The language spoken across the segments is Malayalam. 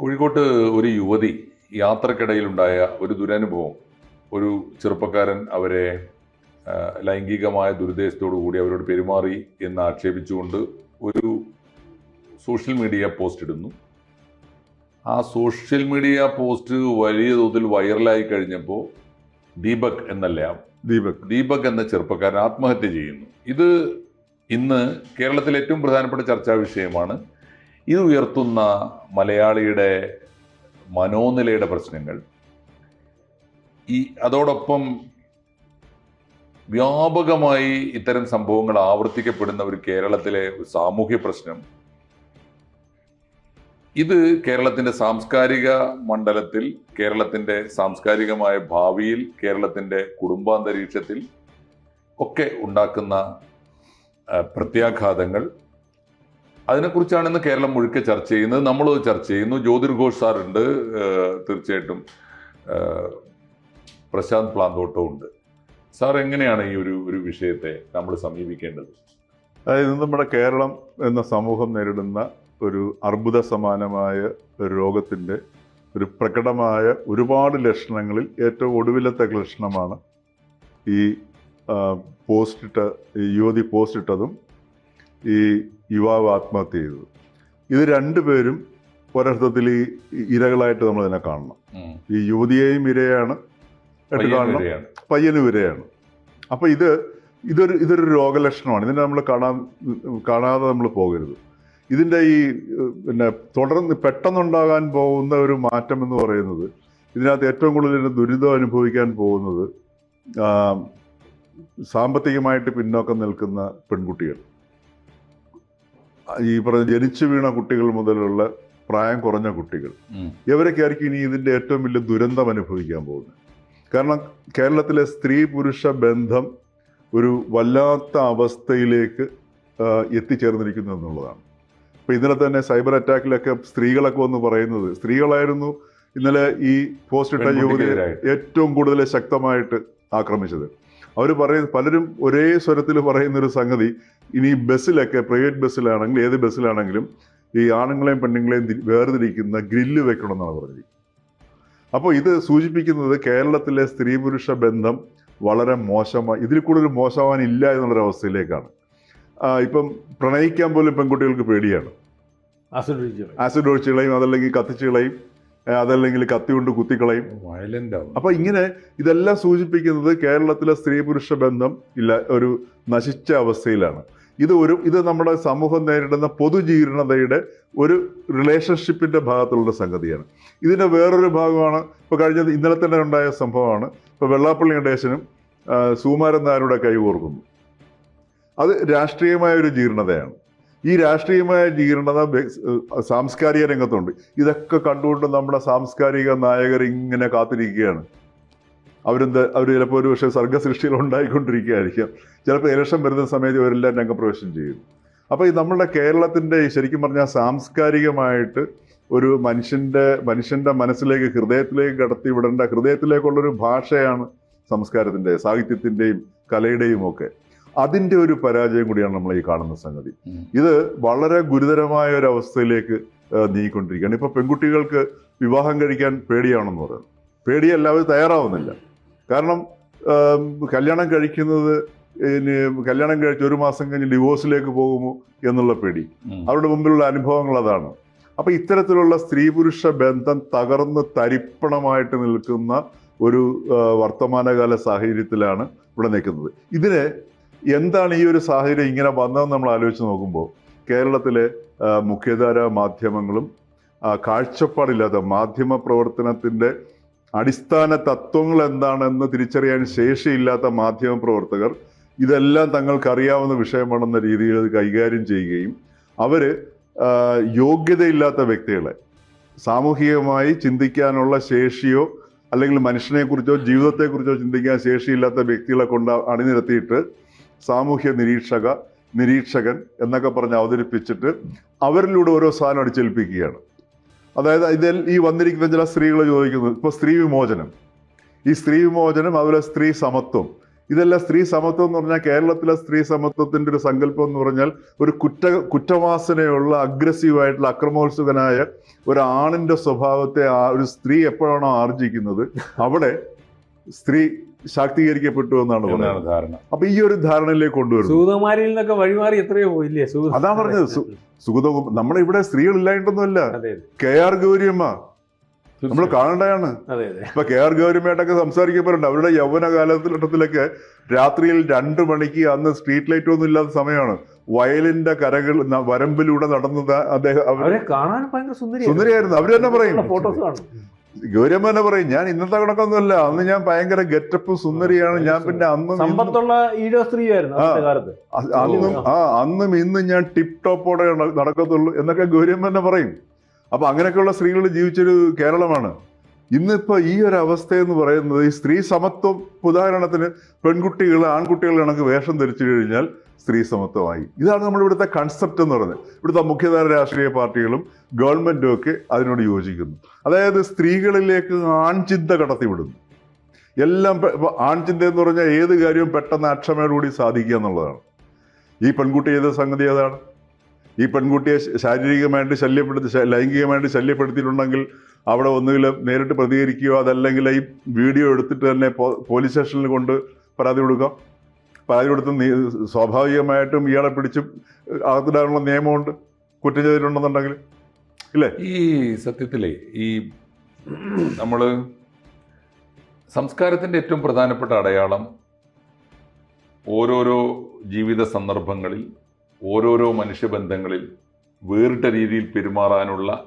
കോഴിക്കോട്ട് ഒരു യുവതി യാത്രക്കിടയിലുണ്ടായ ഒരു ദുരനുഭവം. ഒരു ചെറുപ്പക്കാരൻ അവരെ ലൈംഗികമായ ദുരുദ്ദേശത്തോടു കൂടി അവരോട് പെരുമാറി എന്ന് ആക്ഷേപിച്ചുകൊണ്ട് ഒരു സോഷ്യൽ മീഡിയ പോസ്റ്റ് ഇടുന്നു. ആ സോഷ്യൽ മീഡിയ പോസ്റ്റ് വലിയ തോതിൽ വൈറലായി കഴിഞ്ഞപ്പോൾ ദീപക് എന്നല്ല ദീപക്. ദീപക് എന്ന ചെറുപ്പക്കാരൻ ആത്മഹത്യ ചെയ്യുന്നു. ഇത് ഇന്ന് കേരളത്തിൽ ഏറ്റവും പ്രധാനപ്പെട്ട ചർച്ചാ വിഷയമാണ്. ഇത് ഉയർത്തുന്ന മലയാളിയുടെ മനോനിലയുടെ പ്രശ്നങ്ങൾ. ഈ അതോടൊപ്പം വ്യാപകമായി ഇത്തരം സംഭവങ്ങൾ ആവർത്തിക്കപ്പെടുന്ന ഒരു കേരളത്തിലെ സാമൂഹ്യ പ്രശ്നം. ഇത് കേരളത്തിന്റെ സാംസ്കാരിക മണ്ഡലത്തിൽ കേരളത്തിന്റെ സാംസ്കാരികമായ ഭാവിയിൽ കേരളത്തിന്റെ കുടുംബാന്തരീക്ഷത്തിൽ ഒക്കെ ഉണ്ടാക്കുന്ന പ്രത്യാഘാതങ്ങൾ. അതിനെക്കുറിച്ചാണ് ഇന്ന് കേരളം മുഴുക്കെ ചർച്ച ചെയ്യുന്നത്. നമ്മൾ ചർച്ച ചെയ്യുന്നു. ജ്യോതിർ ഘോഷ് സാറുണ്ട് തീർച്ചയായിട്ടും പ്രശാന്ത് പ്ലാന്തോട്ടവും ഉണ്ട് സാർ എങ്ങനെയാണ് ഈ ഒരു ഒരു വിഷയത്തെ നമ്മൾ സമീപിക്കേണ്ടത്? അതായത് നമ്മുടെ കേരളം എന്ന സമൂഹം നേരിടുന്ന ഒരു അർബുദ സമാനമായ ഒരു രോഗത്തിന്റെ ഒരു പ്രകടമായ ഒരുപാട് ലക്ഷണങ്ങളിൽ ഏറ്റവും ഒടുവിലത്തെ ലക്ഷണമാണ് ഈ പോസ്റ്റിട്ട് യുവതി പോസ്റ്റിട്ടതും ഈ യുവാവ് ആത്മഹത്യ ചെയ്തത് ഇത് രണ്ടുപേരും ഒരർത്ഥത്തിൽ ഈ ഇരകളായിട്ട് നമ്മൾ ഇതിനെ കാണണം. ഈ യുവതിയെയും ഇരയാണ് എട്ട് കാണണം. പയ്യനും ഇരയാണ്. അപ്പോൾ അപ്പൊ ഇത് ഇതൊരു ഇതൊരു രോഗലക്ഷണമാണ്. ഇതിനെ നമ്മൾ കാണാൻ കാണാതെ നമ്മൾ പോകരുത്. ഇതിന്റെ ഈ പിന്നെ തുടർന്ന് പെട്ടെന്നുണ്ടാകാൻ പോകുന്ന ഒരു മാറ്റം എന്ന് പറയുന്നത് ഇതിനകത്ത് ഏറ്റവും കൂടുതൽ ദുരിതം അനുഭവിക്കാൻ പോകുന്നത് സാമ്പത്തികമായിട്ട് പിന്നോക്കം നിൽക്കുന്ന പെൺകുട്ടികൾ. ഈ പറഞ്ഞ ജനിച്ചു വീണ കുട്ടികൾ മുതലുള്ള പ്രായം കുറഞ്ഞ കുട്ടികൾ. ഇവരൊക്കെ ആയിരിക്കും ഇനി ഇതിന്റെ ഏറ്റവും വലിയ ദുരന്തം അനുഭവിക്കാൻ പോകുന്നത്. കാരണം കേരളത്തിലെ സ്ത്രീ പുരുഷ ബന്ധം ഒരു വല്ലാത്ത അവസ്ഥയിലേക്ക് എത്തിച്ചേർന്നിരിക്കുന്നു എന്നുള്ളതാണ്. ഇപ്പൊ ഇന്നലെ തന്നെ സൈബർ അറ്റാക്കിലൊക്കെ സ്ത്രീകളൊക്കെ വന്ന് പറയുന്നത് സ്ത്രീകളായിരുന്നു ഇന്നലെ ഈ പോസ്റ്റ് ഇട്ട യുവതിയെ ഏറ്റവും കൂടുതൽ ശക്തമായിട്ട് ആക്രമിച്ചത്. അവർ പറയുന്ന പലരും ഒരേ സ്വരത്തിൽ പറയുന്ന ഒരു സംഗതി ഇനി ബസ്സിലൊക്കെ പ്രൈവറ്റ് ബസ്സിലാണെങ്കിലും ഏത് ബസ്സിലാണെങ്കിലും ഈ ആണുങ്ങളെയും പെണ്ണുങ്ങളെയും വേർതിരിക്കുന്ന ഗ്രില്ല് വെക്കണമെന്നാണ് പറഞ്ഞത്. അപ്പോൾ ഇത് സൂചിപ്പിക്കുന്നത് കേരളത്തിലെ സ്ത്രീ പുരുഷ ബന്ധം വളരെ മോശമായി ഇതിൽ കൂടുതൽ മോശമാവാനില്ല എന്നുള്ളൊരവസ്ഥയിലേക്കാണ്. അവസ്ഥയിലേക്കാണ് ഇപ്പം പ്രണയിക്കാൻ പോലും പെൺകുട്ടികൾക്ക് പേടിയാണ്. ആസിഡ് ഒഴിച്ച് കളയും. അതല്ലെങ്കിൽ കത്തിച്ച് കളയും. ഏ, അതല്ലെങ്കിൽ കത്തി കൊണ്ട് കുത്തിക്കളയും. വയലന്റ് ആവും. അപ്പൊ ഇങ്ങനെ ഇതെല്ലാം സൂചിപ്പിക്കുന്നത് കേരളത്തിലെ സ്ത്രീ പുരുഷ ബന്ധം ഇല്ല ഒരു നശിച്ച അവസ്ഥയിലാണ്. ഇത് ഒരു ഇത് നമ്മുടെ സമൂഹം നേരിടുന്ന പൊതുജീർണതയുടെ ഒരു റിലേഷൻഷിപ്പിന്റെ ഭാഗത്തുള്ള സംഗതിയാണ്. ഇതിന്റെ വേറൊരു ഭാഗമാണ് ഇപ്പൊ കഴിഞ്ഞ ഇന്നലെ തന്നെ ഉണ്ടായ സംഭവമാണ്. ഇപ്പൊ വെള്ളാപ്പള്ളി ആ, സുകുമാരൻ നായരുടെ കൈകോർക്കുന്നു. അത് രാഷ്ട്രീയമായ ഒരു ജീർണതയാണ്. ഈ രാഷ്ട്രീയമായ ജീർണത സാംസ്കാരിക രംഗത്തുണ്ട്. ഇതൊക്കെ കണ്ടുകൊണ്ട് നമ്മുടെ സാംസ്കാരിക നായകർ ഇങ്ങനെ കാത്തിരിക്കുകയാണ്. അവരെന്ത് അവർ ചിലപ്പോൾ ഒരു പക്ഷേ സർഗസൃഷ്ടികൾ ഉണ്ടായിക്കൊണ്ടിരിക്കുകയായിരിക്കാം. ചിലപ്പോൾ ഇലക്ഷൻ വരുന്ന സമയത്ത് ഇവരെല്ലാം രംഗപ്രവേശനം ചെയ്യും. അപ്പോൾ ഈ നമ്മുടെ കേരളത്തിന്റെ ശരിക്കും പറഞ്ഞാൽ സാംസ്കാരികമായിട്ട് ഒരു മനുഷ്യന്റെ മനുഷ്യന്റെ മനസ്സിലേക്ക് ഹൃദയത്തിലേക്ക് കടത്തി വിടേണ്ട ഹൃദയത്തിലേക്കുള്ളൊരു ഭാഷയാണ് സംസ്കാരത്തിന്റെ സാഹിത്യത്തിന്റെയും കലയുടെയും ഒക്കെ. അതിന്റെ ഒരു പരാജയം കൂടിയാണ് നമ്മൾ ഈ കാണുന്ന സംഗതി. ഇത് വളരെ ഗുരുതരമായ ഒരു അവസ്ഥയിലേക്ക് നീങ്ങിക്കൊണ്ടിരിക്കുകയാണ്. ഇപ്പൊ പെൺകുട്ടികൾക്ക് വിവാഹം കഴിക്കാൻ പേടിയാണെന്ന് പറയുന്നത് പേടി എല്ലാവരും തയ്യാറാവുന്നില്ല. കാരണം കല്യാണം കഴിക്കുന്നത് കല്യാണം കഴിച്ച് ഒരു മാസം കഴിഞ്ഞ് ഡിവോഴ്സിലേക്ക് പോകുമോ എന്നുള്ള പേടി. അവരുടെ മുമ്പിലുള്ള അനുഭവങ്ങൾ അതാണ്. അപ്പൊ ഇത്തരത്തിലുള്ള സ്ത്രീ പുരുഷ ബന്ധം തകർന്ന് തരിപ്പണമായിട്ട് നിൽക്കുന്ന ഒരു വർത്തമാനകാല സാഹചര്യത്തിലാണ് ഇവിടെ നിൽക്കുന്നത്. ഇതിന് എന്താണ് ഈ ഒരു സാഹചര്യം ഇങ്ങനെ വന്നതെന്ന് നമ്മൾ ആലോചിച്ച് നോക്കുമ്പോൾ കേരളത്തിലെ മുഖ്യധാര മാധ്യമങ്ങളും കാഴ്ചപ്പാടില്ലാത്ത മാധ്യമ പ്രവർത്തനത്തിന്റെ അടിസ്ഥാന തത്വങ്ങൾ എന്താണെന്ന് തിരിച്ചറിയാൻ ശേഷിയില്ലാത്ത മാധ്യമ പ്രവർത്തകർ ഇതെല്ലാം തങ്ങൾക്ക് അറിയാവുന്ന വിഷയമാണെന്ന രീതിയിൽ അത് കൈകാര്യം ചെയ്യുകയും അവർ യോഗ്യതയില്ലാത്ത വ്യക്തികളെ സാമൂഹികമായി ചിന്തിക്കാനുള്ള ശേഷിയോ അല്ലെങ്കിൽ മനുഷ്യനെക്കുറിച്ചോ ജീവിതത്തെക്കുറിച്ചോ ചിന്തിക്കാൻ ശേഷിയില്ലാത്ത വ്യക്തികളെ കൊണ്ട് അണിനിരത്തിയിട്ട് സാമൂഹ്യ നിരീക്ഷക നിരീക്ഷകൻ എന്നൊക്കെ പറഞ്ഞ് അവതരിപ്പിച്ചിട്ട് അവരിലൂടെ ഓരോ സാധനം അടിച്ചേൽപ്പിക്കുകയാണ്. അതായത് ഇതിൽ ഈ വന്നിരിക്കുന്ന ചില സ്ത്രീകൾ ചോദിക്കുന്നത് ഇപ്പോൾ സ്ത്രീ വിമോചനം. ഈ സ്ത്രീ വിമോചനം അതുപോലെ സ്ത്രീ സമത്വം. ഇതെല്ലാം സ്ത്രീ സമത്വം എന്ന് പറഞ്ഞാൽ കേരളത്തിലെ സ്ത്രീ സമത്വത്തിന്റെ ഒരു സങ്കല്പം എന്ന് പറഞ്ഞാൽ ഒരു കുറ്റ കുറ്റവാസനയുള്ള അഗ്രസീവായിട്ടുള്ള അക്രമോത്സുകനായ ഒരു ആണിന്റെ സ്വഭാവത്തെ ആ ഒരു സ്ത്രീ എപ്പോഴാണോ ആർജിക്കുന്നത് അവിടെ സ്ത്രീ ശാക്തീകരിക്കപ്പെട്ടു എന്നാണ് പറയുന്നത്. ധാരണ. അപ്പൊ ഈ ഒരു ധാരണയിലേക്ക് കൊണ്ടുവരുന്നു. സൂതമാരിൽ നിന്നൊക്കെ വഴിമാറി എത്രയോ പോയില്ലേ അതാ പറഞ്ഞത്. സുഗതകുമാർ നമ്മളെ നമ്മുടെ ഇവിടെ സ്ത്രീകൾ ഇല്ലായിട്ടൊന്നുമല്ല അതെ. K R Gauriamma. നമ്മൾ കാണേണ്ടതാണ് അതെ അതെ. ഇപ്പൊ കെ ആർ ഗൗരിയമ്മയായിട്ടൊക്കെ സംസാരിക്കപ്പെടുന്നുണ്ട് അവരുടെ യൗവന കാലഘട്ടത്തിലൊക്കെ രാത്രിയിൽ രണ്ടു മണിക്ക് അന്ന് സ്ട്രീറ്റ് ലൈറ്റ് ഒന്നും ഇല്ലാത്ത സമയമാണ്. വയലിന്റെ കരകൾ വരമ്പിലൂടെ നടന്നത് അദ്ദേഹം അവർ അവരെ കാണാൻ ഭയങ്കര സുന്ദരി സുന്ദരിയായിരുന്നു. അവർ തന്നെ പറയും. ഗൗരിയമ്മ തന്നെ പറയും ഞാൻ ഇന്നത്തെ കണക്കൊന്നുമല്ല അന്ന് ഞാൻ ഭയങ്കര ഗെറ്റപ്പ് സുന്ദരിയാണ് ഞാൻ പിന്നെ അന്നും സമ്പത്തുള്ള ഈഴോ സ്ത്രീയായിരുന്നു അന്നും ആ അന്നും ഇന്നും ഞാൻ ടിപ് ടോപ്പോടെ നട- നടക്കത്തുള്ളൂ എന്നൊക്കെ ഗൗരിയമ്മ തന്നെ പറയും. അപ്പൊ അങ്ങനെയൊക്കെയുള്ള സ്ത്രീകൾ ജീവിച്ചൊരു കേരളമാണ്. ഇന്നിപ്പോ ഈ ഒരു അവസ്ഥ എന്ന് പറയുന്നത് ഈ സ്ത്രീ സമത്വം ഉദാഹരണത്തിന് പെൺകുട്ടികൾ ആൺകുട്ടികൾ കണക്ക് വേഷം ധരിച്ചു കഴിഞ്ഞാൽ സ്ത്രീ സമത്വമായി. ഇതാണ് നമ്മൾ ഇവിടുത്തെ കൺസെപ്റ്റ് എന്ന് പറയുന്നത്. ഇവിടുത്തെ മുഖ്യധാര രാഷ്ട്രീയ പാർട്ടികളും ഗവൺമെന്റും ഒക്കെ അതിനോട് യോജിക്കുന്നു. അതായത് സ്ത്രീകളിലേക്ക് ആൺചിന്ത കടത്തിവിടുന്നു. എല്ലാം ആൺചിന്ത എന്ന് പറഞ്ഞാൽ ഏത് കാര്യവും പെട്ടെന്ന് അക്ഷമയോടുകൂടി സാധിക്കുക എന്നുള്ളതാണ്. ഈ പെൺകുട്ടി ചെയ്ത സംഗതി ഏതാണ്? ഈ പെൺകുട്ടിയെ ശാരീരികമായിട്ട് ശല്യപ്പെടുത്തി ലൈംഗികമായിട്ട് ശല്യപ്പെടുത്തിയിട്ടുണ്ടെങ്കിൽ അവിടെ ഒന്നുകിൽ നേരിട്ട് പ്രതികരിക്കുകയോ അതല്ലെങ്കിൽ ഈ വീഡിയോ എടുത്തിട്ട് തന്നെ പോലീസ് സ്റ്റേഷനിൽ കൊണ്ട് പരാതി കൊടുക്കാം. പരാതി കൊടുത്ത് നീ- സ്വാഭാവികമായിട്ടും ഇയാളെ പിടിച്ച് അകത്തിടാനുള്ള നിയമമുണ്ട്? കുറ്റം ചെയ്തിട്ടുണ്ടെന്നുണ്ടെങ്കിൽ? ഇല്ലേ? ഈ സത്യത്തിലെ ഈ നമ്മൾ സംസ്കാരത്തിന്റെ ഏറ്റവും പ്രധാനപ്പെട്ട അടയാളം ഓരോരോ ജീവിത സന്ദർഭങ്ങളിൽ ഓരോരോ മനുഷ്യബന്ധങ്ങളിൽ വേറിട്ട രീതിയിൽ പെരുമാറാനുള്ള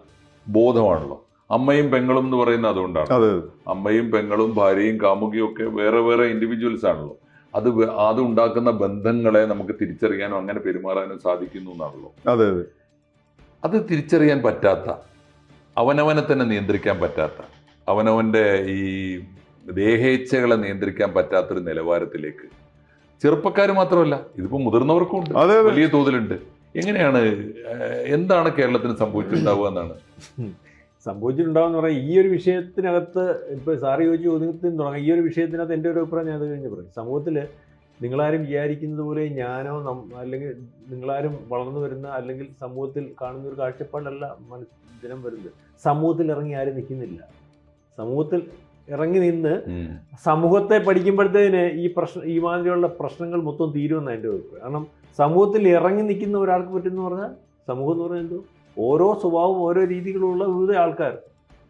ബോധമാണല്ലോ. അമ്മയും പെങ്ങളും എന്ന് പറയുന്നത് അതുകൊണ്ടാണ്. അതെ. അമ്മയും പെങ്ങളും ഭാര്യയും കാമുകിയും ഒക്കെ വേറെ വേറെ ഇൻഡിവിജ്വൽസ് ആണല്ലോ. അത് അത് ഉണ്ടാക്കുന്ന ബന്ധങ്ങളെ നമുക്ക് തിരിച്ചറിയാനോ അങ്ങനെ പെരുമാറാനോ സാധിക്കുന്നു എന്നാണല്ലോ. അതെ അതെ. അത് തിരിച്ചറിയാൻ പറ്റാത്ത അവനവനെ തന്നെ നിയന്ത്രിക്കാൻ പറ്റാത്ത അവനവന്റെ ഈ ദേഹേച്ഛകളെ നിയന്ത്രിക്കാൻ പറ്റാത്തൊരു നിലവാരത്തിലേക്ക്. ചെറുപ്പക്കാർ മാത്രമല്ല ഇതിപ്പോ മുതിർന്നവർക്കും ഉണ്ട് വലിയ തോതിലുണ്ട്. എങ്ങനെയാണ് എന്താണ് കേരളത്തിന് സംഭവിച്ചിട്ടുണ്ടാവുക എന്നാണ്? സംഭവിച്ചിട്ടുണ്ടാവുന്ന പറയാം. ഈ ഒരു വിഷയത്തിനകത്ത് ഇപ്പോൾ സാറ് ചോദിച്ച് ചോദ്യത്തിന് തുടങ്ങാം. ഈ ഒരു വിഷയത്തിനകത്ത് എന്റെ ഒരു അഭിപ്രായം ഞാൻ അത് കഴിഞ്ഞ് പറയും. സമൂഹത്തിൽ നിങ്ങളാരും വിചാരിക്കുന്നത് പോലെ ഞാനോ നം- അല്ലെങ്കിൽ നിങ്ങളാരും വളർന്നു വരുന്ന അല്ലെങ്കിൽ സമൂഹത്തിൽ കാണുന്ന ഒരു കാഴ്ചപ്പാടല്ല മനസ് ദിനം വരുന്നത്. സമൂഹത്തിൽ ഇറങ്ങി ആരും നിൽക്കുന്നില്ല. സമൂഹത്തിൽ ഇറങ്ങി നിന്ന് സമൂഹത്തെ പഠിക്കുമ്പോഴത്തേന് ഈ പ്രശ്നം ഈ മാതിരിയുള്ള പ്രശ്നങ്ങൾ മൊത്തം തീരുമെന്ന് എന്റെ അഭിപ്രായം. കാരണം സമൂഹത്തിൽ ഇറങ്ങി നിൽക്കുന്ന ഒരാൾക്ക് പറ്റുമെന്ന് പറഞ്ഞാൽ സമൂഹം എന്ന് പറഞ്ഞാൽ എന്തോ? ഓരോ സ്വഭാവവും ഓരോ രീതികളുള്ള വിവിധ ആൾക്കാർ.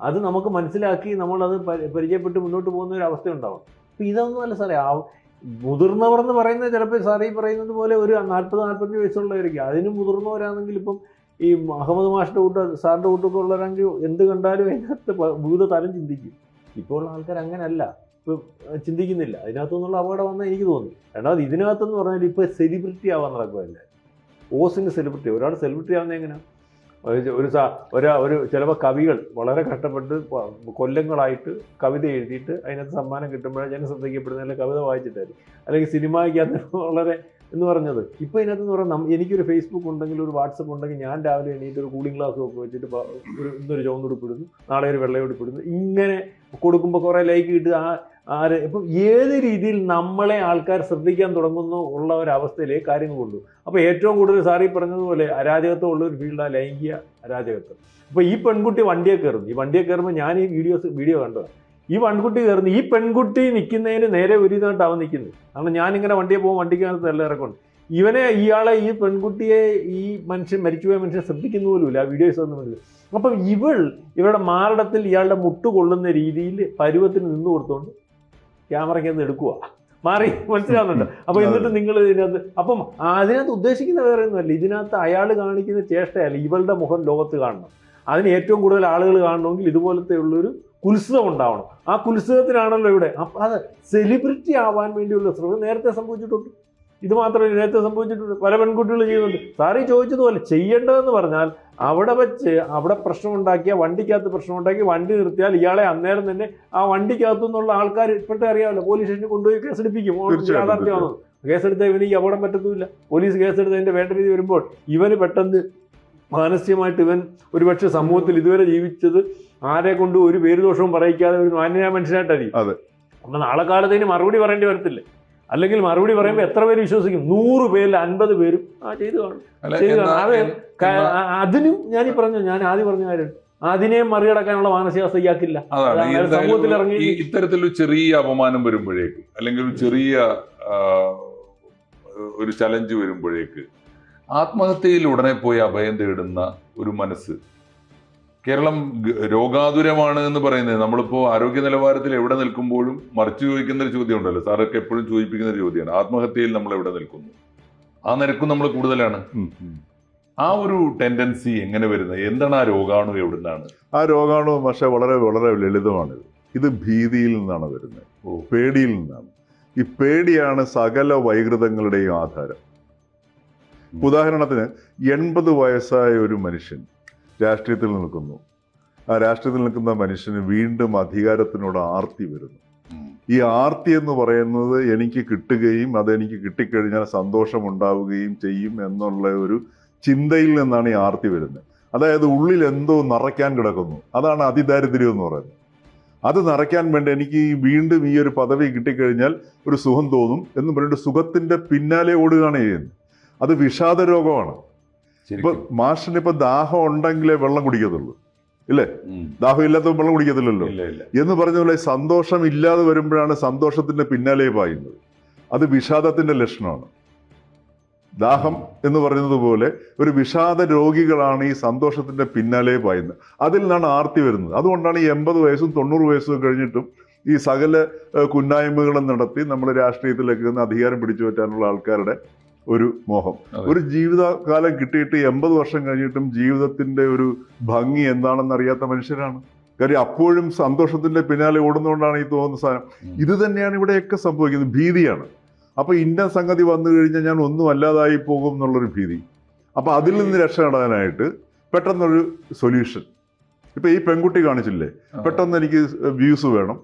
അത് നമുക്ക് മനസ്സിലാക്കി നമ്മളത് പരി- പരിചയപ്പെട്ട് മുന്നോട്ട് പോകുന്ന ഒരു അവസ്ഥ ഉണ്ടാവും. അപ്പം ഇതൊന്നുമല്ല സാറേ ആ മുതിർന്നവർ എന്ന് പറയുന്നത് ചിലപ്പോൾ സാറേ ഈ പറയുന്നത് പോലെ ഒരു നാൽപ്പത് നാൽപ്പത്തഞ്ച് വയസ്സുള്ളവരൊക്കെ അതിന് മുതിർന്നവരാണെങ്കിൽ ഇപ്പം ഈ അഹമ്മദ് മാഷിന്റെ കൂട്ട് സാറിന്റെ കൂട്ടൊക്കെ ഉള്ളവരാണെങ്കിൽ എന്ത് കണ്ടാലും അതിനകത്ത് വിവിധ തരം ചിന്തിക്കും. ഇപ്പോൾ ആൾക്കാർ അങ്ങനല്ല. ഇപ്പം ചിന്തിക്കുന്നില്ല. അതിനകത്തുനിന്നുള്ള അപകടം വന്നാൽ എനിക്ക് തോന്നി. രണ്ടാമത് ഇതിനകത്തെന്ന് പറഞ്ഞാൽ ഇപ്പോൾ സെലിബ്രിറ്റി ആവാൻ നടക്കുമല്ലേ ഓസിന് സെലിബ്രിറ്റി ഒരാൾ സെലിബ്രിറ്റി ആവുന്നത് എങ്ങനെയാണ് ഒരു- ഒരു ഒരാ ചിലപ്പോൾ കവികൾ വളരെ കഷ്ടപ്പെട്ട് കൊല്ലങ്ങളായിട്ട് കവിത എഴുതിയിട്ട് അതിനകത്ത് സമ്മാനം കിട്ടുമ്പോഴേ ഞാൻ ശ്രദ്ധിക്കപ്പെടുന്ന കവിത വായിച്ചിട്ടായിരിക്കും. അല്ലെങ്കിൽ സിനിമയ്ക്കകത്ത് വളരെ എന്ന് പറഞ്ഞത്. ഇപ്പോൾ ഇതിനകത്ത് എന്ന് പറഞ്ഞാൽ എനിക്കൊരു ഫേസ്ബുക്ക് ഉണ്ടെങ്കിൽ ഒരു വാട്സപ്പ് ഉണ്ടെങ്കിൽ ഞാൻ രാവിലെ എണീറ്റ് ഒരു കൂളിംഗ് ഗ്ലാസ് ഒക്കെ വെച്ചിട്ട് ഒരു ഇന്നൊരു ചുവന്നുടുപ്പിടുന്നു നാളെ ഒരു വെള്ളയുടുപ്പിടുന്നു. ഇങ്ങനെ കൊടുക്കുമ്പോൾ കുറേ ലൈക്ക് കിട്ടുക ആ ആര് ഇപ്പം ഏത് രീതിയിൽ നമ്മളെ ആൾക്കാർ ശ്രദ്ധിക്കാൻ തുടങ്ങുന്നു ഉള്ള ഒരു അവസ്ഥയിലേ കാര്യങ്ങൾ കൊണ്ടു അപ്പോൾ ഏറ്റവും കൂടുതൽ സാറി പറഞ്ഞതുപോലെ അരാജകത്വം ഉള്ള ഒരു ഫീൽഡാണ് ലൈംഗിക അരാജകത്വം. അപ്പോൾ ഈ പെൺകുട്ടി വണ്ടിയെ കയറുന്നു. ഈ വണ്ടിയെ കയറുമ്പോൾ ഞാൻ ഈ വീഡിയോസ് വീഡിയോ കണ്ടതാണ് ഈ പെൺകുട്ടി കയറുന്നു. ഈ പെൺകുട്ടി നിൽക്കുന്നതിന് നേരെ വിപരീതമായിട്ട് അവൻ നിൽക്കുന്നത് കാരണം ഞാനിങ്ങനെ വണ്ടിയെ പോകും വണ്ടിക്കകത്ത് നല്ല ഇറക്കുണ്ട് ഇവനെ ഇയാളെ ഈ പെൺകുട്ടിയെ ഈ മനുഷ്യൻ മരിച്ചുപോയ മനുഷ്യൻ ശ്രദ്ധിക്കുന്ന പോലുമില്ല. ആ വീഡിയോസ് ഒന്നും അപ്പം ഇവൾ ഇവരുടെ മാരടത്തിൽ ഇയാളുടെ മുട്ടുകൊള്ളുന്ന രീതിയിൽ പരുവത്തിന് നിന്ന് കൊടുത്തോണ്ട് ക്യാമറയ്ക്ക് എടുക്കുക മാറി മനസ്സിലാവുന്നുണ്ട്? അപ്പൊ എന്നിട്ട് നിങ്ങൾ ഇതിനകത്ത് അപ്പം അതിനകത്ത് ഉദ്ദേശിക്കുന്ന വേറെ ഒന്നുമല്ല ഇതിനകത്ത് അയാൾ കാണിക്കുന്ന ചേഷ്ടയല്ല ഇവളുടെ മുഖം ലോകത്ത് കാണണം. അതിന് ഏറ്റവും കൂടുതൽ ആളുകൾ കാണണമെങ്കിൽ ഇതുപോലത്തെ ഉള്ളൊരു കുത്സവം ഉണ്ടാവണം. ആ കുത്സവത്തിനാണല്ലോ ഇവിടെ. അപ്പൊ അത് സെലിബ്രിറ്റി ആവാൻ വേണ്ടിയുള്ള ശ്രമം നേരത്തെ സംഭവിച്ചിട്ടുണ്ട്. ഇത് മാത്രമല്ല നേരത്തെ സംഭവിച്ചിട്ടുണ്ട് പല പെൺകുട്ടികൾ ചെയ്യുന്നുണ്ട്. സാറി ചോദിച്ചതുപോലെ ചെയ്യേണ്ടതെന്ന് പറഞ്ഞാൽ അവിടെ വെച്ച് അവിടെ പ്രശ്നമുണ്ടാക്കിയ വണ്ടിക്കകത്ത് പ്രശ്നമുണ്ടാക്കി വണ്ടി നിർത്തിയാൽ ഇയാളെ അന്നേരം തന്നെ ആ വണ്ടിക്കകത്തു നിന്നുള്ള ആൾക്കാർ ഇപ്പോഴത്തെ അറിയാമല്ലോ. പോലീസ് സ്റ്റേഷനിൽ കൊണ്ടുപോയി കേസെടുപ്പിക്കും. ഓ, തീർച്ചയായിട്ടും, കേസ് കേസെടുത്ത ഇവന് ഈ അപകടം പറ്റത്തുമില്ല. പോലീസ് കേസെടുത്തതിന്റെ വേണ്ട രീതി വരുമ്പോൾ ഇവന് പെട്ടെന്ന് മാനസികമായിട്ട് ഇവൻ ഒരുപക്ഷെ സമൂഹത്തിൽ ഇതുവരെ ജീവിച്ചത് ആരെ കൊണ്ട് ഒരു പേരുദോഷവും പറയിക്കാതെ ഒരു മാന്യനായ മനുഷ്യനായിട്ടായിരിക്കും. അപ്പൊ നാളെ കാലത്ത് ഇതിന് മറുപടി പറയേണ്ടി വരത്തില്ലേ. അല്ലെങ്കിൽ മറുപടി പറയുമ്പോൾ എത്ര പേര് വിശ്വസിക്കും? നൂറ് പേരിൽ അൻപത് പേരും ആ ചെയ്തു കാണും. ശരി, അത് അതിനും ഞാൻ ഈ പറഞ്ഞു ഞാൻ ആദ്യം പറഞ്ഞ കാര്യം അതിനെ മറികടക്കാനുള്ള മാനസികാവസ്ഥ ഇയാൾക്കില്ല. അതാണ്. സമൂഹത്തിൽ ഇറങ്ങി ഇത്തരത്തിൽ ഇത്തരത്തിലൊരു ചെറിയ അപമാനം വരുമ്പോഴേക്ക് അല്ലെങ്കിൽ ഒരു ചെറിയ ഒരു ചലഞ്ച് വരുമ്പോഴേക്ക് ആത്മഹത്യയിൽ ഉടനെ പോയി അഭയം തേടുന്ന ഒരു മനസ്സ് കേരളം രോഗാതുരമാണ് എന്ന് പറയുന്നത്. നമ്മളിപ്പോ ആരോഗ്യ നിലവാരത്തിൽ എവിടെ നിൽക്കുമ്പോഴും മറിച്ചു ചോദിക്കുന്ന ഒരു ചോദ്യം ഉണ്ടല്ലോ സാറൊക്കെ എപ്പോഴും ചോദിപ്പിക്കുന്ന ഒരു ചോദ്യമാണ്. ആത്മഹത്യയിൽ നമ്മൾ എവിടെ നിൽക്കുന്നു? ആ നിരക്കും നമ്മൾ കൂടുതലാണ്. ആ ഒരു ടെൻഡൻസി എങ്ങനെ വരുന്നത്? എന്താണ് ആ രോഗാണു എവിടുന്നാണ്? ആ രോഗാണു പക്ഷെ വളരെ വളരെ ലളിതമാണിത് ഇത് ഭീതിയിൽ നിന്നാണ് വരുന്നത്. ഓ. പേടിയിൽ നിന്നാണ്. ഈ പേടിയാണ് സകല വൈകൃതങ്ങളുടെയും ആധാരം. ഉദാഹരണത്തിന് എൺപത് വയസ്സായ ഒരു മനുഷ്യൻ രാഷ്ട്രീയത്തിൽ നിൽക്കുന്നു. ആ രാഷ്ട്രീയത്തിൽ നിൽക്കുന്ന മനുഷ്യന് വീണ്ടും അധികാരത്തിനോട് ആർത്തി വരുന്നു. ഈ ആർത്തി എന്ന് പറയുന്നത് എനിക്ക് കിട്ടുകയും അതെനിക്ക് കിട്ടിക്കഴിഞ്ഞാൽ സന്തോഷമുണ്ടാവുകയും ചെയ്യും എന്നുള്ള ഒരു ചിന്തയിൽ നിന്നാണ് ഈ ആർത്തി വരുന്നത്. അതായത് ഉള്ളിൽ എന്തോ നിറയ്ക്കാൻ കിടക്കുന്നു. അതാണ് അതിദാരിദ്ര്യം എന്ന് പറയുന്നത്. അത് നിറയ്ക്കാൻ വേണ്ടി എനിക്ക് വീണ്ടും ഈ ഒരു പദവി കിട്ടിക്കഴിഞ്ഞാൽ ഒരു സുഖം തോന്നും എന്ന് പറഞ്ഞിട്ട് സുഖത്തിന്റെ പിന്നാലെ ഓടുകയാണ് ചെയ്യുന്നത്. അത് വിഷാദ രോഗമാണ്. ഇപ്പൊ മാഷിന് ഇപ്പൊ ദാഹം ഉണ്ടെങ്കിലേ വെള്ളം കുടിക്കത്തുള്ളൂ. ഇല്ലേ? ദാഹം ഇല്ലാത്ത വെള്ളം കുടിക്കത്തില്ലല്ലോ. എന്ന് പറഞ്ഞ പോലെ സന്തോഷം ഇല്ലാതെ വരുമ്പോഴാണ് സന്തോഷത്തിന്റെ പിന്നാലെ പായുന്നത്. അത് വിഷാദത്തിന്റെ ലക്ഷണമാണ്. ദാഹം എന്ന് പറയുന്നത് പോലെ ഒരു വിഷാദ രോഗികളാണ് ഈ സന്തോഷത്തിന്റെ പിന്നാലെ പായുന്നത്. അതിൽ നിന്നാണ് ആർത്തി വരുന്നത്. അതുകൊണ്ടാണ് ഈ എൺപത് വയസ്സും തൊണ്ണൂറ് വയസ്സും കഴിഞ്ഞിട്ടും ഈ സകല കുന്നായ്മകളും നടത്തി നമ്മൾ രാഷ്ട്രീയത്തിലേക്ക് അധികാരം പിടിച്ചു പറ്റാനുള്ള ആൾക്കാരുടെ ഒരു മോഹം. ഒരു ജീവിതകാലം കിട്ടിയിട്ട് എൺപത് വർഷം കഴിഞ്ഞിട്ടും ജീവിതത്തിന്റെ ഒരു ഭംഗി എന്താണെന്ന് അറിയാത്ത മനുഷ്യരാണ്. കാര്യം അപ്പോഴും സന്തോഷത്തിന്റെ പിന്നാലെ ഓടുന്നതുകൊണ്ടാണ് ഈ തോന്നുന്ന സാധനം. ഇത് തന്നെയാണ് ഇവിടെയൊക്കെ സംഭവിക്കുന്നത്. ഭീതിയാണ്. അപ്പൊ ഇന്ന സംഗതി വന്നു കഴിഞ്ഞാൽ ഞാൻ ഒന്നും അല്ലാതായി പോകും എന്നുള്ളൊരു ഭീതി. അപ്പൊ അതിൽ നിന്ന് രക്ഷപ്പെടാനായിട്ട് പെട്ടെന്നൊരു സൊല്യൂഷൻ. ഇപ്പൊ ഈ പെൺകുട്ടി കാണിച്ചില്ലേ? പെട്ടെന്ന് എനിക്ക് വ്യൂസ് വേണം.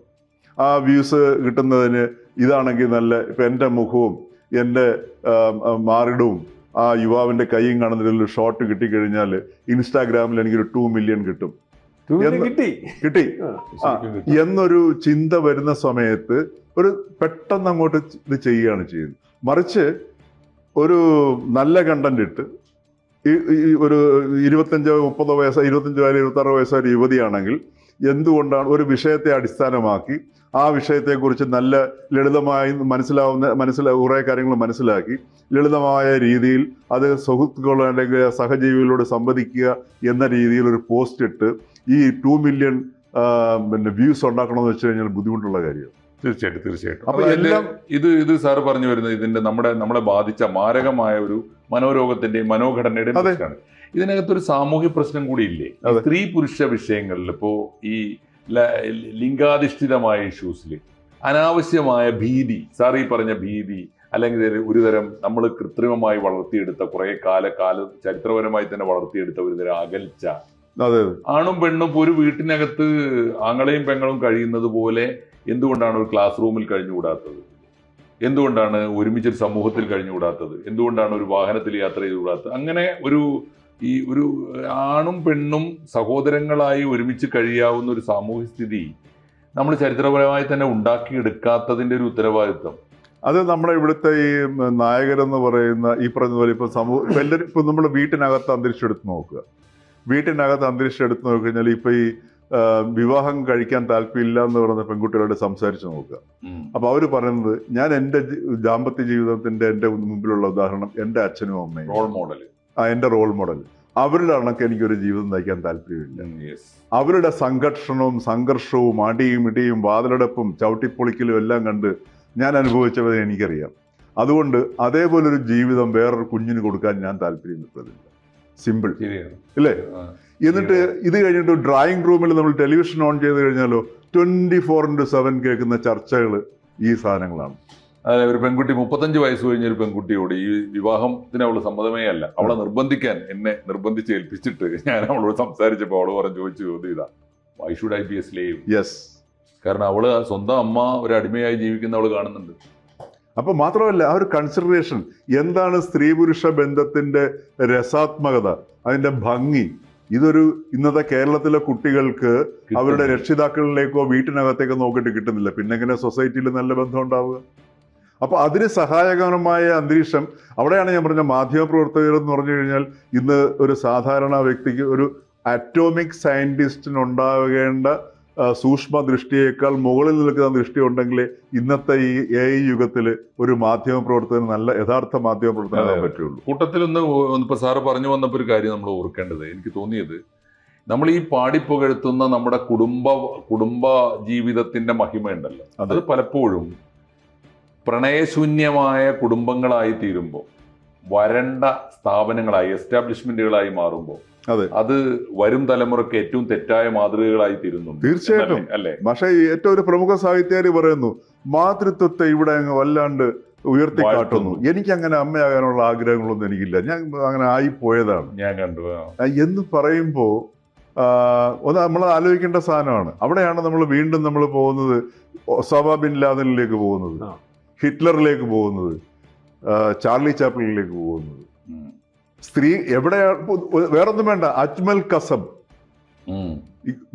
ആ വ്യൂസ് കിട്ടുന്നതിന് ഇതാണെങ്കിൽ നല്ല ഇപ്പൊ എന്റെ മുഖവും എന്റെ മാറിടവും ആ യുവാവിന്റെ കൈയും കാണുന്നതിൽ ഷോട്ട് കിട്ടിക്കഴിഞ്ഞാൽ ഇൻസ്റ്റാഗ്രാമിൽ എനിക്കൊരു ടു മില്യൺ കിട്ടും. കിട്ടി? കിട്ടി. എന്നൊരു ചിന്ത വരുന്ന സമയത്ത് ഒരു പെട്ടെന്ന് അങ്ങോട്ട് ഇത് ചെയ്യുകയാണ് ചെയ്യുന്നത്. മറിച്ച് ഒരു നല്ല കണ്ടന്റ് ഇട്ട് ഒരു ഇരുപത്തഞ്ചോ മുപ്പതോ വയസ്സോ ഇരുപത്തഞ്ചോ ഇരുപത്താറോ വയസ്സോ ഒരു യുവതിയാണെങ്കിൽ എന്തുകൊണ്ടാണ് ഒരു വിഷയത്തെ അടിസ്ഥാനമാക്കി ആ വിഷയത്തെക്കുറിച്ച് നല്ല ലളിതമായി മനസ്സിലാവുന്ന മനസ്സിലാ കുറേ കാര്യങ്ങൾ മനസ്സിലാക്കി. ലളിതമായ രീതിയിൽ അത് സുഹൃത്തുക്കളോ അല്ലെങ്കിൽ സഹജീവികളോട് സംവദിക്കുക എന്ന രീതിയിൽ ഒരു പോസ്റ്റ് ഇട്ട് ഈ ടു മില്യൺ പിന്നെ വ്യൂസ് ഉണ്ടാക്കണമെന്ന് വെച്ച് കഴിഞ്ഞാൽ ബുദ്ധിമുട്ടുള്ള കാര്യമാണ്. തീർച്ചയായിട്ടും തീർച്ചയായിട്ടും. അപ്പൊ എല്ലാം ഇത് ഇത് സാർ പറഞ്ഞു വരുന്നത് ഇതിന്റെ നമ്മുടെ നമ്മളെ ബാധിച്ച മാരകമായ ഒരു മനോരോഗത്തിന്റെയും മനോഘടനയുടെയും ഇതിനകത്തൊരു സാമൂഹ്യ പ്രശ്നം കൂടി ഇല്ലേ? സ്ത്രീ പുരുഷ വിഷയങ്ങളിൽ ഇപ്പോ ഈ ലിംഗാധിഷ്ഠിതമായ ഇഷ്യൂസിൽ അനാവശ്യമായ ഭീതി. സാർ ഈ പറഞ്ഞ ഭീതി അല്ലെങ്കിൽ ഒരുതരം നമ്മൾ കൃത്രിമമായി വളർത്തിയെടുത്ത കുറെ കാല കാല ചരിത്രപരമായി തന്നെ വളർത്തിയെടുത്ത ഒരുതരം അകൽച്ച. അതെ. ആണും പെണ്ണും ഒരു വീട്ടിനകത്ത് ആങ്ങളെയും പെങ്ങളും കഴിയുന്നത് പോലെ എന്തുകൊണ്ടാണ് ഒരു ക്ലാസ് റൂമിൽ കഴിഞ്ഞുകൂടാത്തത്? എന്തുകൊണ്ടാണ് ഒരുമിച്ചൊരു സമൂഹത്തിൽ കഴിഞ്ഞുകൂടാത്തത്? എന്തുകൊണ്ടാണ് ഒരു വാഹനത്തിൽ യാത്ര ചെയ്തുകൂടാത്തത്? അങ്ങനെ ഒരു ഈ ഒരു ആണും പെണ്ണും സഹോദരങ്ങളായി ഒരുമിച്ച് കഴിയാവുന്ന ഒരു സാമൂഹ്യ സ്ഥിതി നമ്മൾ ചരിത്രപരമായി തന്നെ ഉണ്ടാക്കിയെടുക്കാത്തതിന്റെ ഒരു ഉത്തരവാദിത്വം. അത് നമ്മുടെ ഇവിടുത്തെ ഈ നായകരെന്ന് പറയുന്ന ഈ പറഞ്ഞ പോലെ ഇപ്പൊ സമൂഹം എല്ലാവരും ഇപ്പം നമ്മൾ വീട്ടിനകത്ത് അന്തരീക്ഷം എടുത്ത് നോക്കുക. വീട്ടിനകത്ത് അന്തരീക്ഷം എടുത്ത് നോക്കിക്കഴിഞ്ഞാൽ ഇപ്പം ഈ വിവാഹം കഴിക്കാൻ താല്പര്യമില്ല എന്ന് പറയുന്ന പെൺകുട്ടികളോട് സംസാരിച്ച് നോക്കുക. അപ്പോൾ അവർ പറയുന്നത് ഞാൻ എന്റെ ദാമ്പത്യ ജീവിതത്തിന്റെ എന്റെ മുമ്പിലുള്ള ഉദാഹരണം എന്റെ അച്ഛനും അമ്മയും റോൾ മോഡൽ എന്റെ റോൾ മോഡൽ അവരുടെ കണക്ക് എനിക്കൊരു ജീവിതം നയിക്കാൻ താല്പര്യമില്ല. അവരുടെ സംഘർഷണവും സംഘർഷവും അടിയും ഇടിയും വാതിലടപ്പും ചവിട്ടിപ്പൊളിക്കലും എല്ലാം കണ്ട് ഞാൻ അനുഭവിച്ചവരെ എനിക്കറിയാം. അതുകൊണ്ട് അതേപോലൊരു ജീവിതം വേറൊരു കുഞ്ഞിന് കൊടുക്കാൻ ഞാൻ താല്പര്യപ്പെടുന്നില്ല. സിമ്പിൾ ഇല്ലേ? എന്നിട്ട് ഇത് കഴിഞ്ഞിട്ട് ഡ്രായിങ് റൂമിൽ നമ്മൾ ടെലിവിഷൻ ഓൺ ചെയ്ത് കഴിഞ്ഞാലോ ട്വന്റി ഫോർ ഇന്റു സെവൻ കേൾക്കുന്ന ചർച്ചകൾ ഈ സാധനങ്ങളാണ്. ഒരു പെൺകുട്ടി മുപ്പത്തഞ്ച് വയസ്സ് കഴിഞ്ഞ ഒരു പെൺകുട്ടിയോട് ഈ വിവാഹത്തിന് അവൾ സമ്മതമേ അല്ല. അവളെ നിർബന്ധിക്കാൻ എന്നെ നിർബന്ധിച്ച് ഏൽപ്പിച്ചിട്ട് ഞാൻ അവളോട് സംസാരിച്ചപ്പോൾ അവൾ പറഞ്ഞു ചോദിച്ചു ചോദ്യം ഇതാ. Why should I be a slave yes കാരണം അവൾ സ്വന്തം അമ്മ ഒരു അടിമയായി ജീവിക്കുന്ന അവൾ കാണുന്നുണ്ട്. അപ്പൊ മാത്രമല്ല ആ ഒരു കൺസിഡറേഷൻ എന്താണ് സ്ത്രീ പുരുഷ ബന്ധത്തിന്റെ രസാത്മകത അതിന്റെ ഭംഗി? ഇതൊരു ഇന്നത്തെ കേരളത്തിലെ കുട്ടികൾക്ക് അവരുടെ രക്ഷിതാക്കളിലേക്കോ വീട്ടിനകത്തേക്കോ നോക്കിയിട്ട് കിട്ടുന്നില്ല. പിന്നെ എങ്ങനെ സൊസൈറ്റിയിൽ നല്ല ബന്ധം ഉണ്ടാവുക? അപ്പൊ അതിന് സഹായകരമായ അന്തരീക്ഷം അവിടെയാണ് ഞാൻ പറഞ്ഞ മാധ്യമപ്രവർത്തകർ എന്ന് പറഞ്ഞു കഴിഞ്ഞാൽ ഇന്ന് ഒരു സാധാരണ വ്യക്തിക്ക് ഒരു അറ്റോമിക് സയന്റിസ്റ്റിനുണ്ടാകേണ്ട സൂക്ഷ്മ ദൃഷ്ടിയേക്കാൾ മുകളിൽ നിൽക്കുന്ന ദൃഷ്ടി ഉണ്ടെങ്കിൽ ഇന്നത്തെ ഈ എ ഐ യുഗത്തിൽ ഒരു മാധ്യമ പ്രവർത്തകന് നല്ല യഥാർത്ഥ മാധ്യമ പ്രവർത്തകനാകാൻ പറ്റുള്ളൂ. കൂട്ടത്തിൽ ഒന്ന് ഇപ്പൊ സാറ് പറഞ്ഞു വന്നപ്പോൾ ഒരു കാര്യം നമ്മൾ ഓർക്കേണ്ടത്. എനിക്ക് തോന്നിയത് നമ്മൾ ഈ പാടിപ്പുകഴ്ത്തുന്ന നമ്മുടെ കുടുംബ കുടുംബ ജീവിതത്തിന്റെ മഹിമയുണ്ടല്ലോ. അത് പലപ്പോഴും പ്രണയശൂന്യമായ കുടുംബങ്ങളായി തീരുമ്പോൾ വരണ്ട സ്ഥാപനങ്ങളായി എസ്റ്റാബ്ലിഷ്മെന്റുകളായി മാറുമ്പോൾ അതെ. അത് വരും തലമുറയ്ക്ക് ഏറ്റവും തെറ്റായ മാതൃകകളായി തീരുന്നു. തീർച്ചയായിട്ടും. അല്ലെ? പക്ഷേ ഏറ്റവും ഒരു പ്രമുഖ സാഹിത്യകാരി പറയുന്നു മാതൃത്വത്തെ ഇവിടെ അങ്ങ് വല്ലാണ്ട് ഉയർത്തി കാട്ടുന്നു എനിക്ക് അങ്ങനെ അമ്മയാകാനുള്ള ആഗ്രഹങ്ങളൊന്നും എനിക്കില്ല. ഞാൻ അങ്ങനെ ആയി പോയതാണ് ഞാൻ കണ്ടു എന്ന് പറയുമ്പോൾ ഒന്ന് നമ്മൾ ആലോചിക്കേണ്ട സാധനമാണ്. അവിടെയാണ് നമ്മൾ വീണ്ടും നമ്മൾ പോകുന്നത് ഒസാമ ബിൻ ലാദനിലേക്ക് പോകുന്നത്. ഹിറ്റ്ലറിലേക്ക് പോകുന്നത് ചാർലി ചാപ്ലിനിലേക്ക് പോകുന്നത്. സ്ത്രീ എവിടെയാണ് വേറൊന്നും വേണ്ട അജ്മൽ കസം.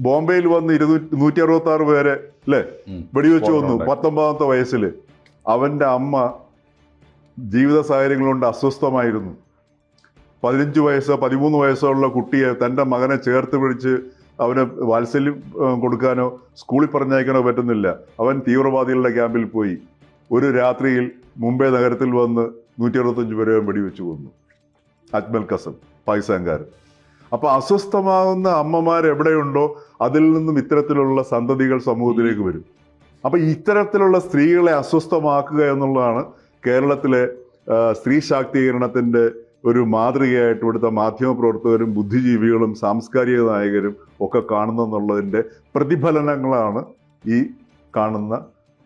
ബോംബെയിൽ വന്ന് ഇരുന്നൂറ്റി നൂറ്റി അറുപത്തി ആറ് പേരെ അല്ലേ. വെടിവെച്ച് വന്നു പത്തൊമ്പതാമത്തെ വയസ്സിൽ അവന്റെ അമ്മ ജീവിത സാഹചര്യങ്ങൾ കൊണ്ട് അസ്വസ്ഥമായിരുന്നു. പതിനഞ്ച് വയസ്സോ പതിമൂന്ന് വയസ്സോ ഉള്ള കുട്ടിയെ തന്റെ മകനെ ചേർത്ത് പിടിച്ച് അവന് വാത്സല്യം കൊടുക്കാനോ സ്കൂളിൽ പറഞ്ഞയക്കാനോ പറ്റുന്നില്ല. അവൻ തീവ്രവാദികളുടെ ക്യാമ്പിൽ പോയി. ഒരു രാത്രിയിൽ മുംബൈ നഗരത്തിൽ വന്ന് നൂറ്റി അറുപത്തഞ്ച് പേരെ വെടിവെച്ച് കൊന്നു. അജ്മൽ കസം പാകിസ്ഥാൻകാരൻ അപ്പൊ അസ്വസ്ഥമാകുന്ന അമ്മമാർ എവിടെയുണ്ടോ അതിൽ നിന്നും ഇത്തരത്തിലുള്ള സന്തതികൾ സമൂഹത്തിലേക്ക് വരും. അപ്പൊ ഇത്തരത്തിലുള്ള സ്ത്രീകളെ അസ്വസ്ഥമാക്കുക എന്നുള്ളതാണ് കേരളത്തിലെ സ്ത്രീ ശാക്തീകരണത്തിന്റെ ഒരു മാതൃകയായിട്ട് ഇവിടുത്തെ മാധ്യമപ്രവർത്തകരും ബുദ്ധിജീവികളും സാംസ്കാരിക നായകരും ഒക്കെ കാണുന്നതെന്നുള്ളതിന്റെ പ്രതിഫലനങ്ങളാണ് ഈ കാണുന്ന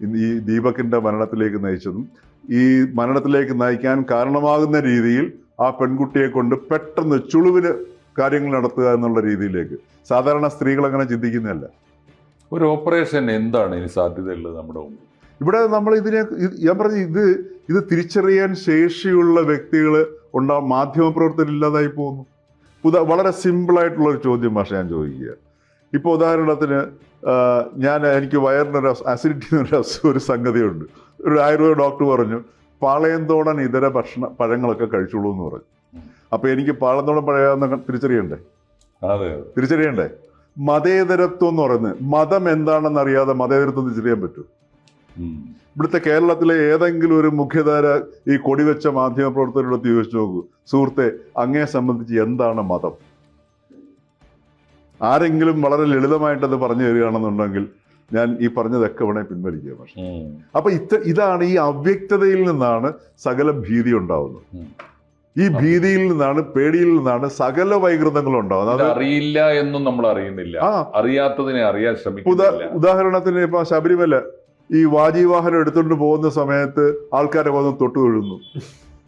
ഈ ദീപകിന്റെ മരണത്തിലേക്ക് നയിച്ചതും ഈ മരണത്തിലേക്ക് നയിക്കാൻ കാരണമാകുന്ന രീതിയിൽ ആ പെൺകുട്ടിയെ കൊണ്ട് പെട്ടെന്ന് ചുളിവിന് കാര്യങ്ങൾ നടത്തുക എന്നുള്ള രീതിയിലേക്ക്. സാധാരണ സ്ത്രീകൾ അങ്ങനെ ചിന്തിക്കുന്നതല്ല. ഒരു ഓപ്പറേഷൻ എന്താണ് ഇനി സാധ്യതയുള്ളത് നമ്മുടെ മുമ്പിൽ? ഇവിടെ നമ്മൾ ഇതിനെ ഇത് ഞാൻ പറഞ്ഞു ഇത് ഇത് തിരിച്ചറിയാൻ ശേഷിയുള്ള വ്യക്തികൾ ഉണ്ടാ മാധ്യമപ്രവർത്തകർ ഇല്ലാതായി പോകുന്നു. പുതിയ വളരെ സിമ്പിളായിട്ടുള്ള ഒരു ചോദ്യം ഭാഷ ഞാൻ ചോദിക്കുക. ഇപ്പോൾ ഉദാഹരണത്തിന് ഞാൻ എനിക്ക് വയറിനൊരു അസിഡിറ്റി എന്നൊരു അസുഖം ഒരു സംഗതിയുണ്ട്. ഒരു ആയുർവേദ ഡോക്ടർ പറഞ്ഞു പാളയന്തോടൻ ഇതര ഭക്ഷണ പഴങ്ങളൊക്കെ കഴിച്ചോളൂ എന്ന് പറഞ്ഞു. അപ്പോൾ എനിക്ക് പാളയന്തോടൻ പഴയാന്ന് തിരിച്ചറിയണ്ടേ? അതെ തിരിച്ചറിയണ്ടേ? മതേതരത്വം എന്ന് പറയുന്നത് മതം എന്താണെന്ന് അറിയാതെ മതേതരത്വം തിരിച്ചറിയാൻ പറ്റും. ഇവിടുത്തെ കേരളത്തിലെ ഏതെങ്കിലും ഒരു മുഖ്യധാര ഈ കൊടിവെച്ച മാധ്യമ പ്രവർത്തകരോട് ചോദിച്ചു നോക്കൂ സുഹൃത്തെ അങ്ങേ സംബന്ധിച്ച് എന്താണ് മതം? ആരെങ്കിലും വളരെ ലളിതമായിട്ട് അത് പറഞ്ഞു തരികയാണെന്നുണ്ടെങ്കിൽ ഞാൻ ഈ പറഞ്ഞതൊക്കെ വേണേ പിൻവലിക്കുക പക്ഷെ. അപ്പൊ ഇത്ത ഇതാണ് ഈ അവ്യക്തതയിൽ നിന്നാണ് സകല ഭീതി ഉണ്ടാവുന്നത്. ഈ ഭീതിയിൽ നിന്നാണ് പേടിയിൽ നിന്നാണ് സകല വൈകൃതങ്ങളും ഉണ്ടാവുന്നത്. അത് അറിയില്ല എന്നും നമ്മൾ അറിയുന്നില്ല. അറിയാത്തതിനെ അറിയാൻ ശ്രമിക്കുന്നില്ല. ഉദാഹരണത്തിന് ഇപ്പൊ ശബരിമല ഈ വാജീവാഹനം എടുത്തുകൊണ്ട് പോകുന്ന സമയത്ത് ആൾക്കാരെ വന്ന് തൊട്ടു തൊഴുന്നു.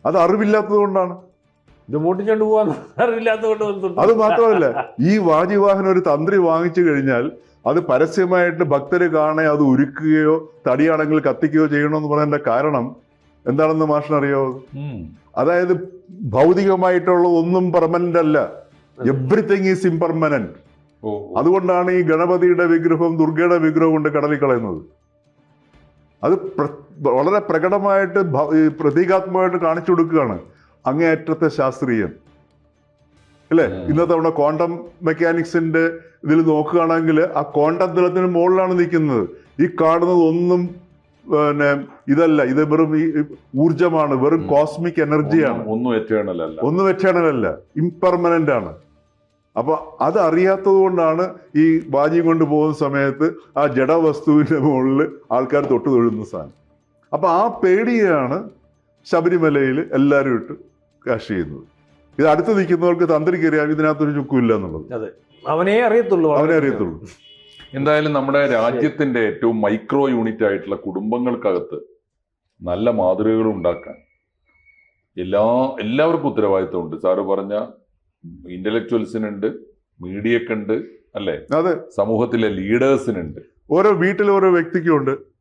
അത് അറിവില്ലാത്തത് കൊണ്ടാണ്. ഇത് മൂട്ടിച്ചോണ്ട് വന്നിട്ടുണ്ട്. അത് മാത്രമല്ല ഈ വാജിവാഹനം ഒരു തന്ത്രി വാങ്ങിച്ചു കഴിഞ്ഞാൽ അത് പരസ്യമായിട്ട് ഭക്തര് കാണെ അത് ഉരുക്കുകയോ തടിയാണെങ്കിൽ കത്തിക്കുകയോ ചെയ്യണമെന്ന് പറയുന്നതിന്റെ കാരണം എന്താണെന്ന് മാഷിനറിയോ. അതായത് ഭൗതികമായിട്ടുള്ള ഒന്നും പെർമനന്റ് അല്ല എവ്രിതിങ് ഈസ് ഇംപെർമനന്റ്. അതുകൊണ്ടാണ് ഈ ഗണപതിയുടെ വിഗ്രഹവും ദുർഗയുടെ വിഗ്രഹവും കൊണ്ട് കടലിൽ കളയുന്നത് അത് വളരെ പ്രകടമായിട്ട് പ്രതീകാത്മകമായിട്ട് കാണിച്ചു കൊടുക്കുകയാണ് അങ്ങേയറ്റത്തെ ശാസ്ത്രീയം അല്ലേ? ഇന്നത്തെ നമ്മുടെ ക്വാണ്ടം മെക്കാനിക്സിന്റെ ഇതിൽ നോക്കുകയാണെങ്കിൽ ആ ക്വാണ്ടം തലത്തിന് മുകളിലാണ് നിൽക്കുന്നത്. ഈ കാണുന്നത് ഒന്നും പിന്നെ ഇതല്ല. ഇത് വെറും ഈ ഊർജമാണ് വെറും കോസ്മിക് എനർജിയാണ്. ഒന്നും- ഒന്നും എറ്റേണൽ അല്ല ഒന്നും വെച്ചാണല്ല ഇംപെർമനന്റ് ആണ്. അപ്പൊ അത് അറിയാത്തത് കൊണ്ടാണ് ഈ വാജി കൊണ്ട് പോകുന്ന സമയത്ത് ആ ജഡവസ്തുവിന്റെ മുകളിൽ ആൾക്കാർ തൊട്ട് തൊഴുന്ന സാധനം. അപ്പൊ ആ പേടിയാണ് ശബരിമലയിൽ എല്ലാവരും ഇട്ട് കാഷ് ചെയ്യുന്നത്. ഇത് അടുത്ത് നിൽക്കുന്നവർക്ക് തന്ത്രിക്ക് അറിയാം ഇതിനകത്തൊരു ചുക്കുമില്ല എന്നുള്ളത്. അവനെ അറിയത്തുള്ളൂ അവനെ അറിയത്തുള്ളൂ. എന്തായാലും നമ്മുടെ രാജ്യത്തിന്റെ ഏറ്റവും മൈക്രോ യൂണിറ്റ് ആയിട്ടുള്ള കുടുംബങ്ങൾക്കകത്ത് നല്ല മാതൃകകൾ ഉണ്ടാക്കാൻ എല്ലാ എല്ലാവർക്കും ഉത്തരവാദിത്വമുണ്ട് സാറ് പറഞ്ഞ ഇന്റലക്ച്വൽസിനുണ്ട് മീഡിയക്കുണ്ട് അല്ലേ? അതെ. സമൂഹത്തിലെ ലീഡേഴ്സിനുണ്ട് ഓരോ വീട്ടിലെ ഓരോ വ്യക്തിക്കും ഉണ്ട്.